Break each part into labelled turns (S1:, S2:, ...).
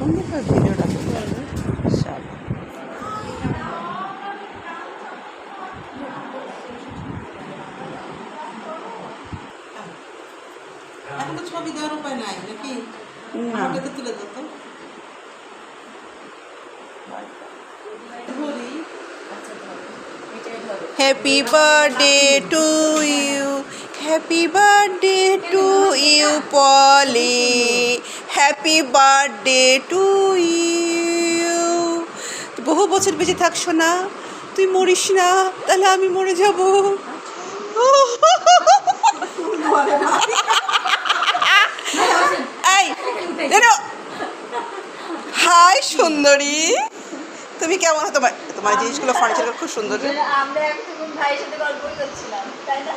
S1: সুন্দর করে ভিডিওটা সব
S2: এখন তো ছবি দেওয়ার উপায় নাই নাকি? আমাকে তো তুলে দিত
S1: happy birthday to you happy birthday to you Poli happy birthday to you বহু বছর বেঁচে থাকছো না তুই মরিস না তাহলে আমি মরে যাব। হাই সুন্দরী। তুমি কেমন? তোমার তোমার জিনিসগুলো ফার্নিচারগুলো খুব সুন্দর।
S3: আমরা এখন ভাইয়ের সাথে গল্প করছিলাম তাই না?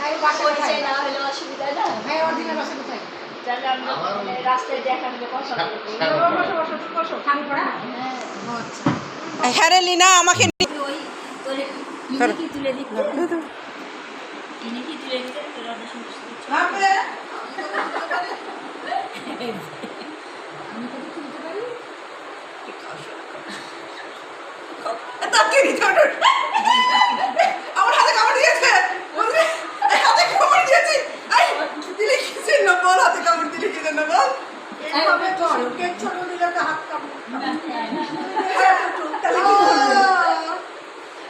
S4: ভাই বাসা
S3: পরিচয়
S4: কোথায়
S3: না হলে অসুবিধা না?
S4: ভাই কোথায়
S3: তাহলে আমরা রাস্তায় দেখা হলে কথা বলব
S4: বসো বসো বসো খালি পড়া?
S3: হ্যাঁ
S4: আচ্ছা
S1: হ্যাঁ রে লিনা আমাকে
S3: তুলে দিতে
S1: ধরো, ধরো।
S3: ইনি কি তুলে দিতে তোর অত সমস্যা
S2: ভাবে
S4: আমি কত তুলতে পারি
S1: তাকে নিতে হবে। আমার হাতে কামড় দিয়েছে বলবি এই হাতে কামড় দিয়েছে এই দিলে কি জন্য বল হাতে কামড় দিলে বল
S4: এইভাবে কেক ছোট দিলে তো হাত কামড়
S1: করব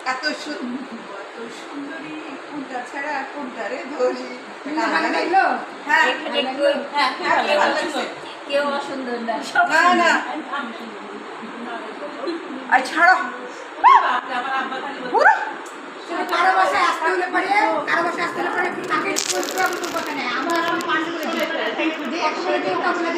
S1: এত সুন্দর এত সুন্দরী কোনটা ছাড়া কোনটা রে ধরি।
S3: কেউ হ্যাঁ।
S1: হ্যাঁ,
S3: অসুন্দর না।
S1: না, না। ছাড়ো।
S4: কারও বাসায় আসতে হলে পরে কারও বাসায় আসতে হলে পরে তাকে বলতে হবে তো কথা নেই। আমরা